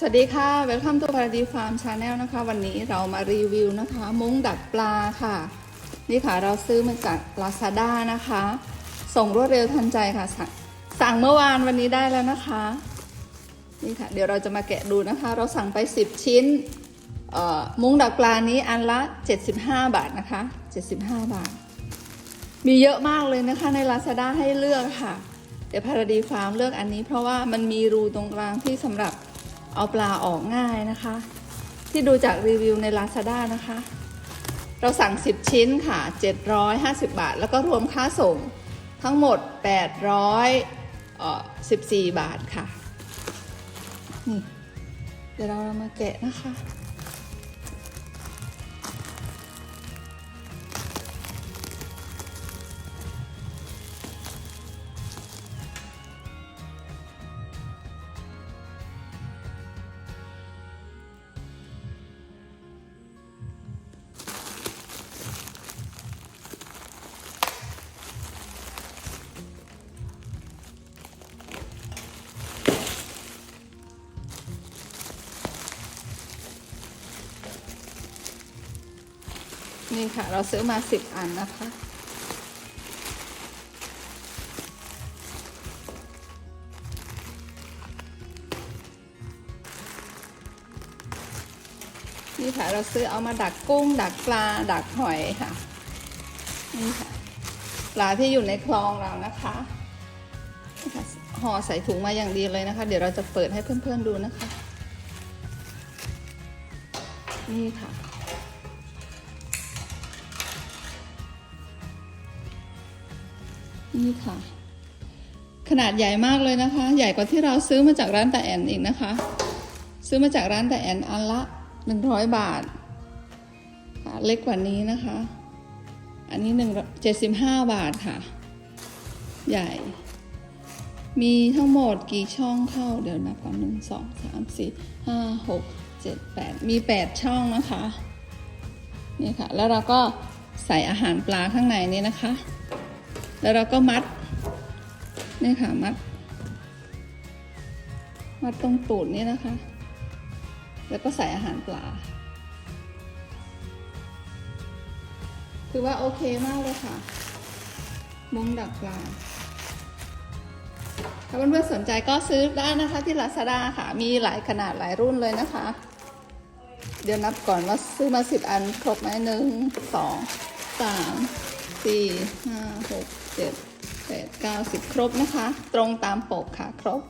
สวัสดีค่ะ Welcome to Paradise Farm Channel นะคะ วันนี้เรามารีวิวนะคะ มุ้งดักปลาค่ะ นี่ค่ะเราซื้อมาจาก Lazada นะคะ ส่งรวดเร็วทันใจค่ะสั่งสั่งเมื่อวานวันนี้ได้แล้วนะคะ นี่ค่ะ เดี๋ยวเราจะมาแกะดูนะคะ เราสั่งไป 10 ชิ้น มุ้งดักปลานี้อันละ 75 บาทนะคะ 75 บาท มีเยอะมากเลยนะคะใน Lazada ให้เลือกค่ะเดี๋ยวพาราดีฟาร์มเลือกอันนี้เพราะว่ามันมีรูตรงกลางที่สำหรับ เอาปลาออกง่ายนะคะ ที่ดูจากรีวิวใน Lazada นะคะ เราสั่ง 10 ชิ้นค่ะ 750 บาท แล้วก็รวมค่าส่งทั้งหมด 814 บาทค่ะนี่เดี๋ยวเรามาแกะนะคะ นี่ค่ะ เราซื้อมา10อันนะคะ นี่ค่ะ เราซื้อเอามาดักกุ้ง ดักปลา ดักหอยค่ะ นี่ค่ะ ปลาที่อยู่ในคลองเรานะคะนี่ค่ะห่อใส่ถุงมาอย่างดีเลยนะคะ เดี๋ยวเราจะเปิดให้เพื่อนๆดูนะคะ นี่ค่ะ นี่ค่ะ ขนาดใหญ่มากเลยนะคะ ใหญ่กว่าที่เราซื้อมาจากร้านแตาแอนอีกนะคะ ซื้อมาจากร้านแตาแอนอันละหนึ่งร้อยบาทค่ะเล็กกว่านี้นะคะ อันนี้หนึ่งเจ็ดสิบห้าบาทค่ะ ใหญ่ มีทั้งหมดกี่ช่องเข้าเดี๋ยวนับก่อนหนึ่งสองสามสี่ห้าหกเจ็ดแปดมีแปดช่องนะคะนี่ค่ะ แล้วเราก็ใส่อาหารปลาข้างในนี้นะคะ แล้วเราก็มัดนี่ค่ะมัด มัดตรงตูดนี่นะคะ แล้วก็ใส่อาหารปลาคือว่าโอเคมากเลยค่ะ มุ้งดักปลาถ้าเพื่อนๆสนใจก็ซื้อได้นะคะที่ Lazada ค่ะ มีหลายขนาดหลายรุ่นเลยนะคะ เดี๋ยวนับก่อนว่าซื้อมาสิบอันครบไหมหนึ่งสองสาม สี่ห้าหกเจ็ดแปดเก้าสิบครบนะคะ ตรงตามปกค่ะ ครบ